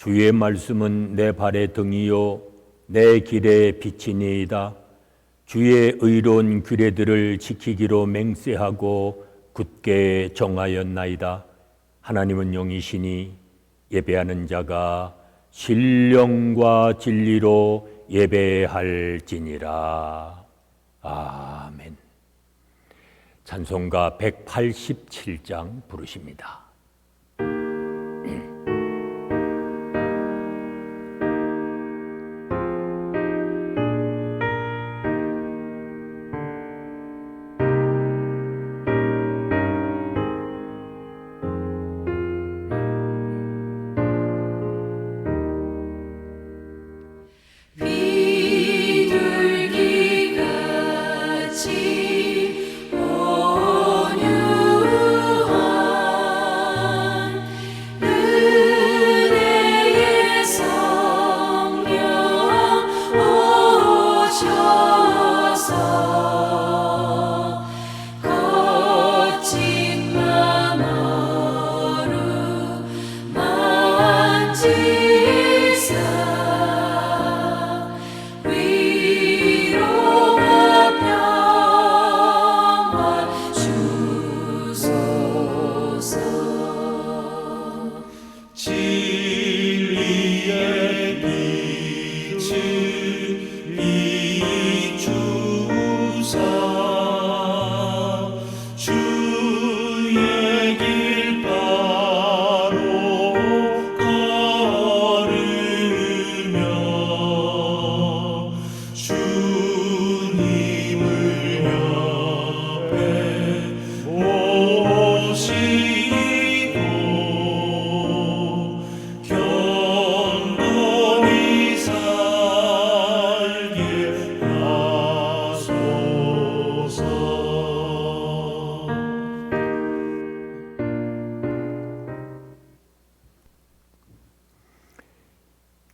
주의 말씀은 내 발의 등이요 내 길의 빛이니이다. 주의 의로운 규례들을 지키기로 맹세하고 굳게 정하였나이다. 하나님은 영이시니 예배하는 자가 신령과 진리로 예배할지니라. 아멘. 찬송가 187장 부르십니다.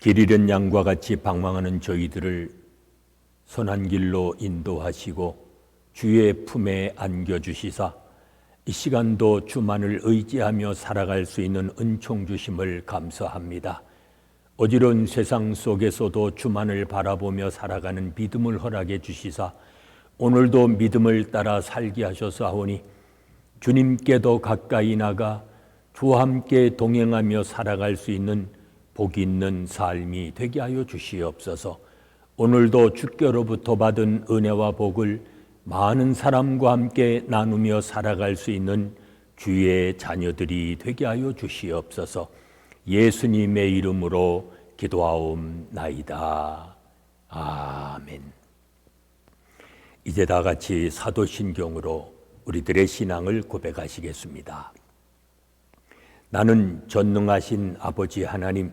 길 잃은 양과 같이 방황하는 저희들을 선한 길로 인도하시고 주의 품에 안겨 주시사 이 시간도 주만을 의지하며 살아갈 수 있는 은총 주심을 감사합니다. 어지러운 세상 속에서도 주만을 바라보며 살아가는 믿음을 허락해 주시사 오늘도 믿음을 따라 살게 하셔서 하오니 주님께도 가까이 나가 주와 함께 동행하며 살아갈 수 있는 복 있는 삶이 되게 하여 주시옵소서. 오늘도 주께로부터 받은 은혜와 복을 많은 사람과 함께 나누며 살아갈 수 있는 주의 자녀들이 되게 하여 주시옵소서. 예수님의 이름으로 기도하옵나이다. 아멘. 이제 다 같이 사도신경으로 우리들의 신앙을 고백하시겠습니다. 나는 전능하신 아버지 하나님,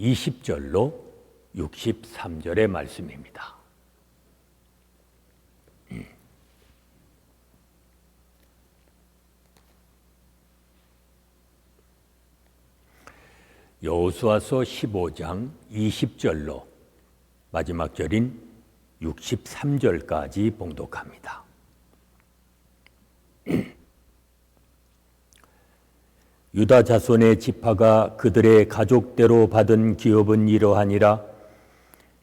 20절로 63절의 말씀입니다. 음. 여호수아서 15장 20절로 마지막 절인 63절까지 봉독합니다. 유다 자손의 지파가 그들의 가족대로 받은 기업은 이러하니라.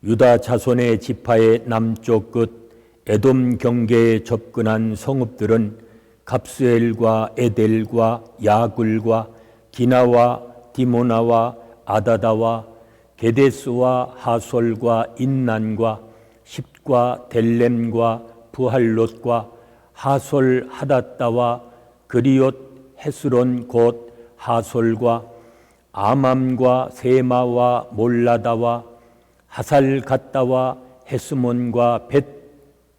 유다 자손의 지파의 남쪽 끝 에돔 경계에 접근한 성읍들은 갑스엘과 에델과 야굴과 기나와 디모나와 아다다와 게데스와 하솔과 인난과 십과 델렘과 부할롯과 하솔 하다다와 그리옷 헤스론 곧 하솔과 아맘과 세마와 몰라다와 하살 갔다와 헤스몬과 벳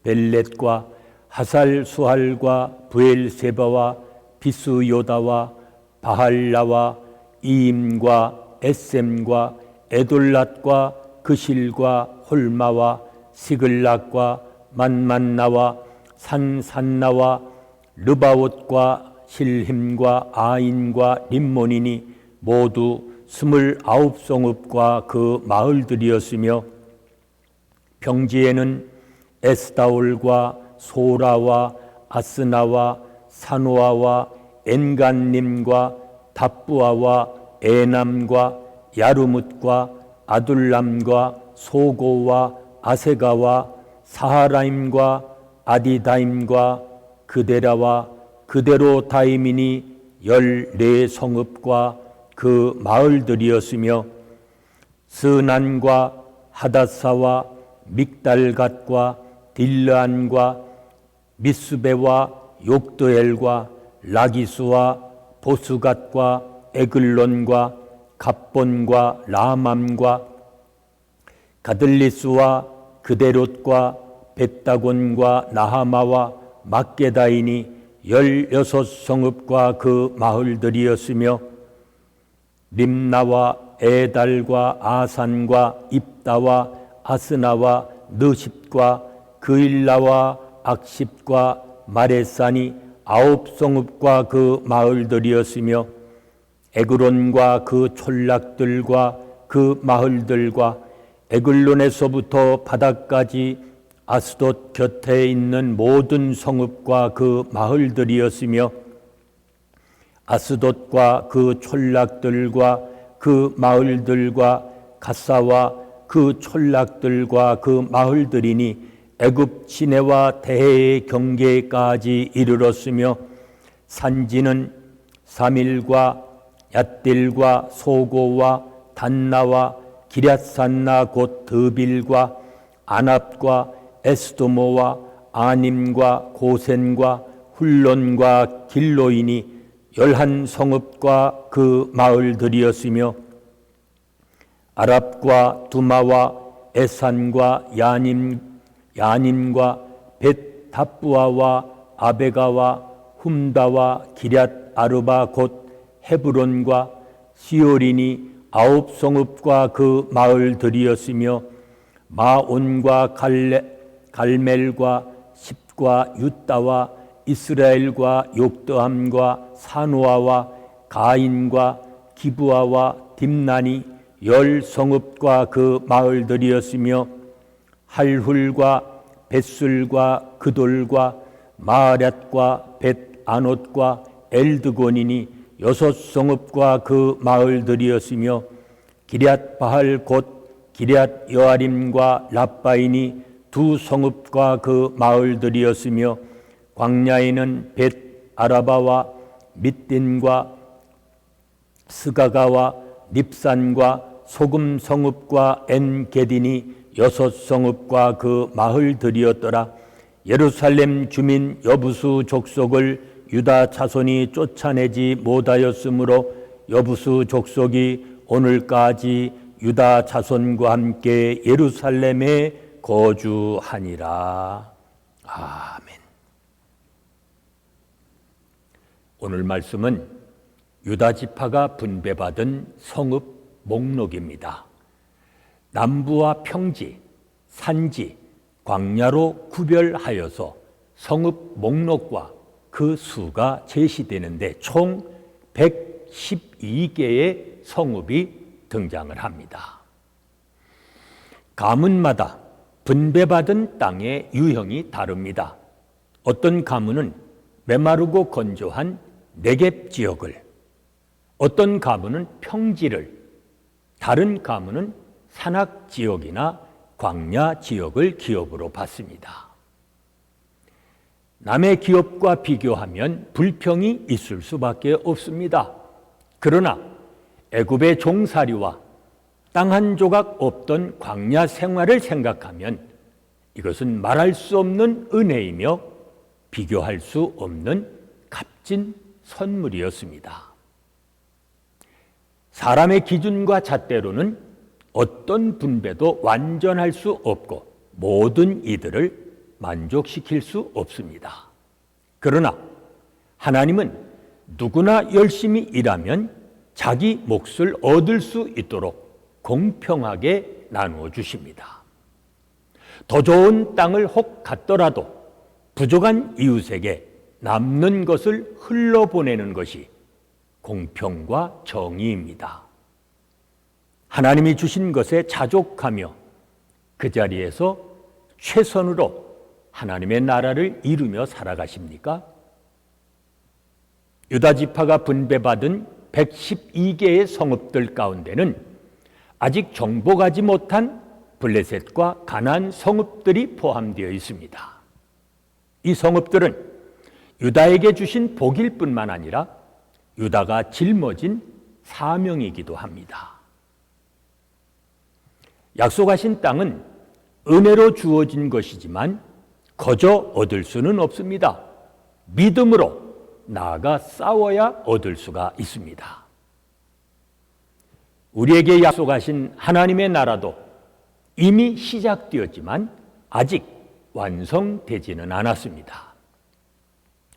벨렛과 하살 수할과 부엘세바와 비스요다와 바할라와 이임과 에셈과 에돌랏과 그실과 홀마와 시글락과 만만나와 산산나와 르바옷과 실힘과 아인과 림몬이니 모두 스물아홉 성읍과 그 마을들이었으며 평지에는 에스다올과 소라와 아스나와 사노아와 엔간님과 답부아와 에남과 야르뭇과 아둘람과 소고와 아세가와 사하라임과 아디다임과 그데라와 그데로다임이니 열네 성읍과 그 마을들이었으며 스난과 하다사와 믹달갓과 딜르안과 미스베와 욕드엘과 라기스와 보스갓과 에글론과 갑본과 라맘과 가들리스와 그데롯과 벳다곤과 나하마와 막게다이니 열여섯 성읍과 그 마을들이었으며 림나와 에달과 아산과 입다와 아스나와 느십과 그일라와 악십과 마레산이 아홉 성읍과 그 마을들이었으며 에그론과 그 촌락들과 그 마을들과 에글론에서부터 바다까지 아스돗 곁에 있는 모든 성읍과 그 마을들이었으며 아스돗과 그 촌락들과 그 마을들과 가사와 그 촌락들과 그 마을들이니 애굽 시내와 대해의 경계까지 이르렀으며 산지는 사밀과 얏딜과 소고와 단나와 기랴산나 곧 드빌과 아납과 에스도모와 아님과 고센과 훌론과 길로이니 열한 성읍과 그 마을들이었으며 아랍과 두마와 에산과 야님 야님과 벳 답부아와 아베가와 훔다와 기럇 아르바 곧 헤브론과 시오린이 아홉 성읍과 그 마을들이었으며 마온과 갈레, 갈멜과 십과 유다와 이스라엘과 욕드함과 사노아와 가인과 기부아와 딥난이 열 성읍과 그 마을들이었으며 할훌과 벳술과 그돌과 마아랏과 벳아롯과 엘드곤이니 여섯 성읍과 그 마을들이었으며 기럇 바할 곧 기럇 여아림과 라바이니 두 성읍과 그 마을들이었으며 광야에는 벳 아라바와 밑딘과 스가가와 닙산과 소금 성읍과 엔 게딘이 여섯 성읍과 그 마을들이었더라. 예루살렘 주민 여부수 족속을 유다 자손이 쫓아내지 못하였으므로 여부수 족속이 오늘까지 유다 자손과 함께 예루살렘에 거주하니라. 아멘. 오늘 말씀은 유다 지파가 분배받은 성읍 목록입니다. 남부와 평지, 산지, 광야로 구별하여서 성읍 목록과 그 수가 제시되는데 총 112개의 성읍이 등장을 합니다. 가문마다 분배받은 땅의 유형이 다릅니다. 어떤 가문은 메마르고 건조한 내갭 지역을, 어떤 가문은 평지를, 다른 가문은 산악 지역이나 광야 지역을 기업으로 받습니다. 남의 기업과 비교하면 불평이 있을 수밖에 없습니다. 그러나 애굽의 종살이와 땅 한 조각 없던 광야 생활을 생각하면 이것은 말할 수 없는 은혜이며 비교할 수 없는 값진 선물이었습니다. 사람의 기준과 잣대로는 어떤 분배도 완전할 수 없고 모든 이들을 만족시킬 수 없습니다. 그러나 하나님은 누구나 열심히 일하면 자기 몫을 얻을 수 있도록 공평하게 나누어 주십니다. 더 좋은 땅을 혹 갖더라도 부족한 이웃에게 남는 것을 흘러보내는 것이 공평과 정의입니다. 하나님이 주신 것에 자족하며 그 자리에서 최선으로 하나님의 나라를 이루며 살아가십니까? 유다 지파가 분배받은 112개의 성읍들 가운데는 아직 정복하지 못한 블레셋과 가난 성읍들이 포함되어 있습니다. 이 성읍들은 유다에게 주신 복일 뿐만 아니라 유다가 짊어진 사명이기도 합니다. 약속하신 땅은 은혜로 주어진 것이지만 거저 얻을 수는 없습니다. 믿음으로 나아가 싸워야 얻을 수가 있습니다. 우리에게 약속하신 하나님의 나라도 이미 시작되었지만 아직 완성되지는 않았습니다.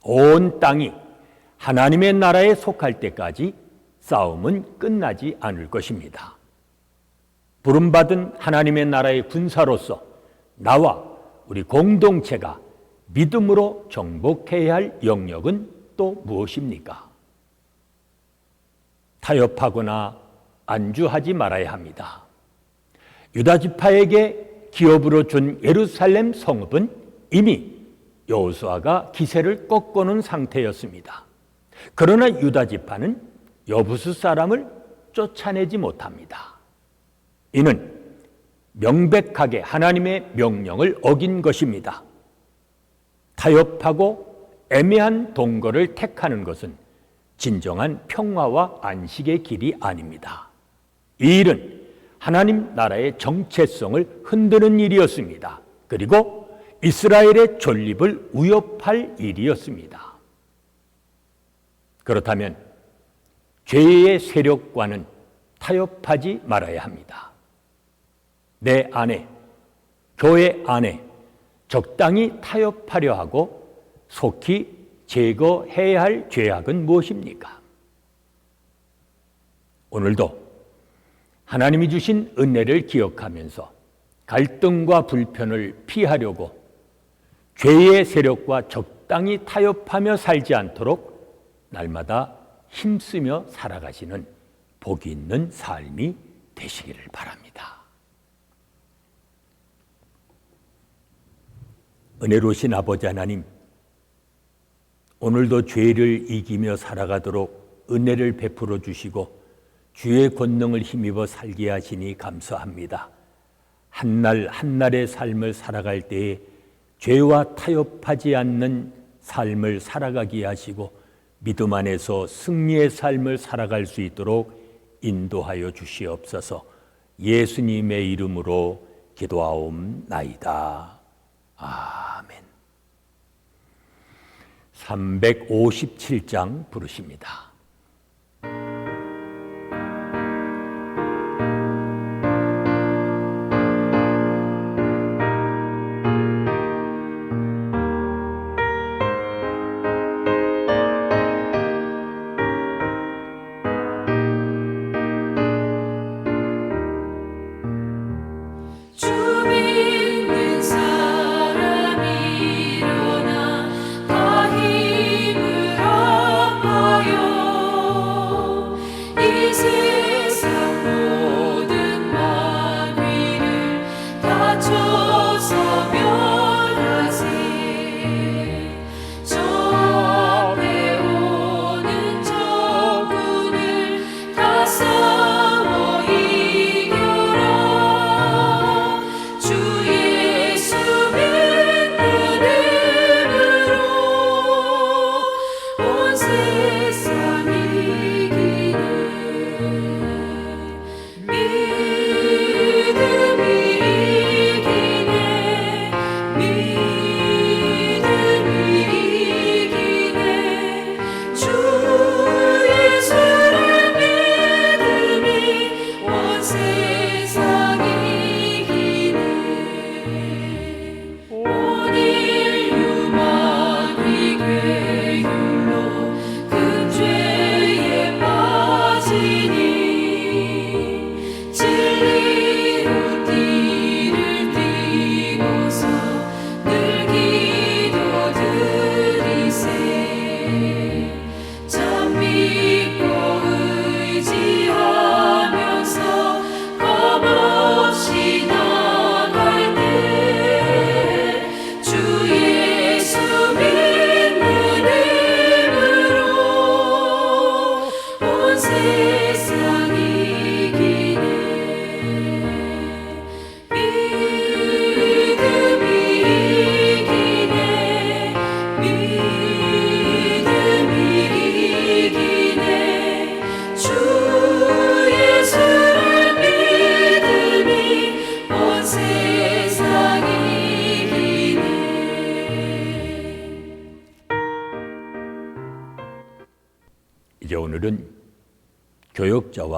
온 땅이 하나님의 나라에 속할 때까지 싸움은 끝나지 않을 것입니다. 부름받은 하나님의 나라의 군사로서 나와 우리 공동체가 믿음으로 정복해야 할 영역은 또 무엇입니까? 타협하거나 안주하지 말아야 합니다. 유다 지파에게 기업으로 준 예루살렘 성읍은 이미 여호수아가 기세를 꺾어놓은 상태였습니다. 그러나 유다 지파는 여부수 사람을 쫓아내지 못합니다. 이는 명백하게 하나님의 명령을 어긴 것입니다. 타협하고 애매한 동거를 택하는 것은 진정한 평화와 안식의 길이 아닙니다. 이 일은 하나님 나라의 정체성을 흔드는 일이었습니다. 그리고 이스라엘의 존립을 위협할 일이었습니다. 그렇다면 죄의 세력과는 타협하지 말아야 합니다. 내 안에, 교회 안에 적당히 타협하려 하고 속히 제거해야 할 죄악은 무엇입니까? 오늘도 하나님이 주신 은혜를 기억하면서 갈등과 불편을 피하려고 죄의 세력과 적당히 타협하며 살지 않도록 날마다 힘쓰며 살아가시는 복이 있는 삶이 되시기를 바랍니다. 은혜로우신 아버지 하나님, 오늘도 죄를 이기며 살아가도록 은혜를 베풀어 주시고 주의 권능을 힘입어 살게 하시니 감사합니다. 한날 한날의 삶을 살아갈 때에 죄와 타협하지 않는 삶을 살아가게 하시고 믿음 안에서 승리의 삶을 살아갈 수 있도록 인도하여 주시옵소서. 예수님의 이름으로 기도하옵나이다. 아멘. 357장 부르십니다.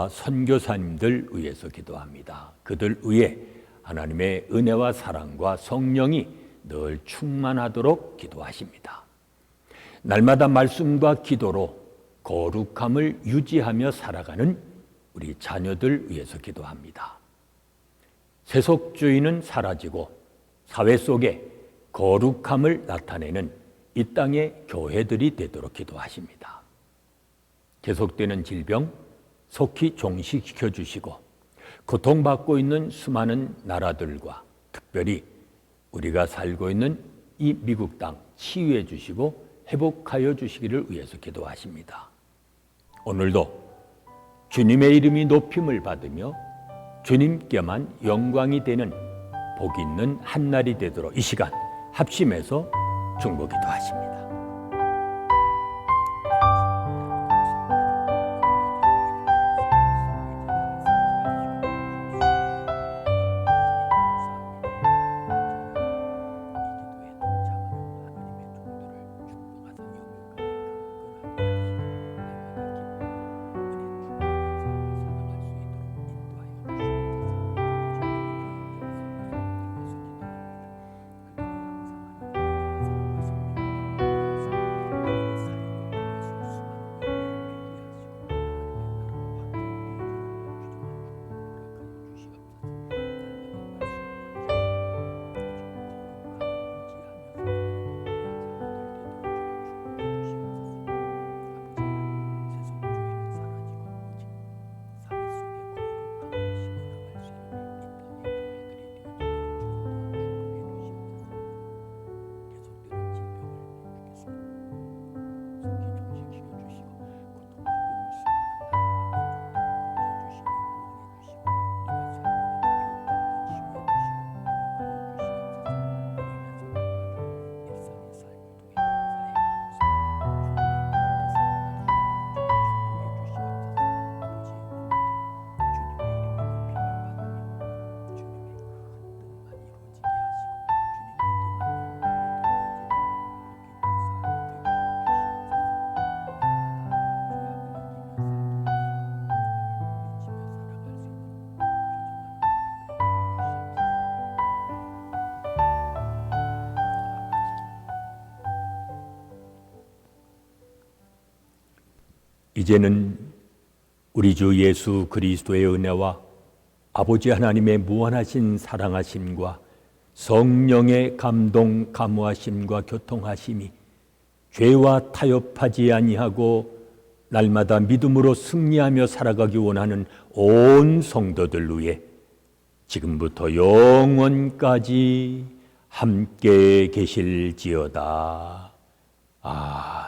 선교사님들 위해서 기도합니다. 그들 위해 하나님의 은혜와 사랑과 성령이 늘 충만하도록 기도하십니다. 날마다 말씀과 기도로 거룩함을 유지하며 살아가는 우리 자녀들 위해서 기도합니다. 세속주의는 사라지고 사회 속에 거룩함을 나타내는 이 땅의 교회들이 되도록 기도하십니다. 계속되는 질병 속히 종식시켜 주시고 고통받고 있는 수많은 나라들과 특별히 우리가 살고 있는 이 미국 땅 치유해 주시고 회복하여 주시기를 위해서 기도하십니다. 오늘도 주님의 이름이 높임을 받으며 주님께만 영광이 되는 복 있는 한 날이 되도록 이 시간 합심해서 중보 기도하십니다. 이제는 우리 주 예수 그리스도의 은혜와 아버지 하나님의 무한하신 사랑하심과 성령의 감동 감화심과 교통하심이 죄와 타협하지 아니하고 날마다 믿음으로 승리하며 살아가기 원하는 온 성도들 위해 지금부터 영원까지 함께 계실지어다. 아멘.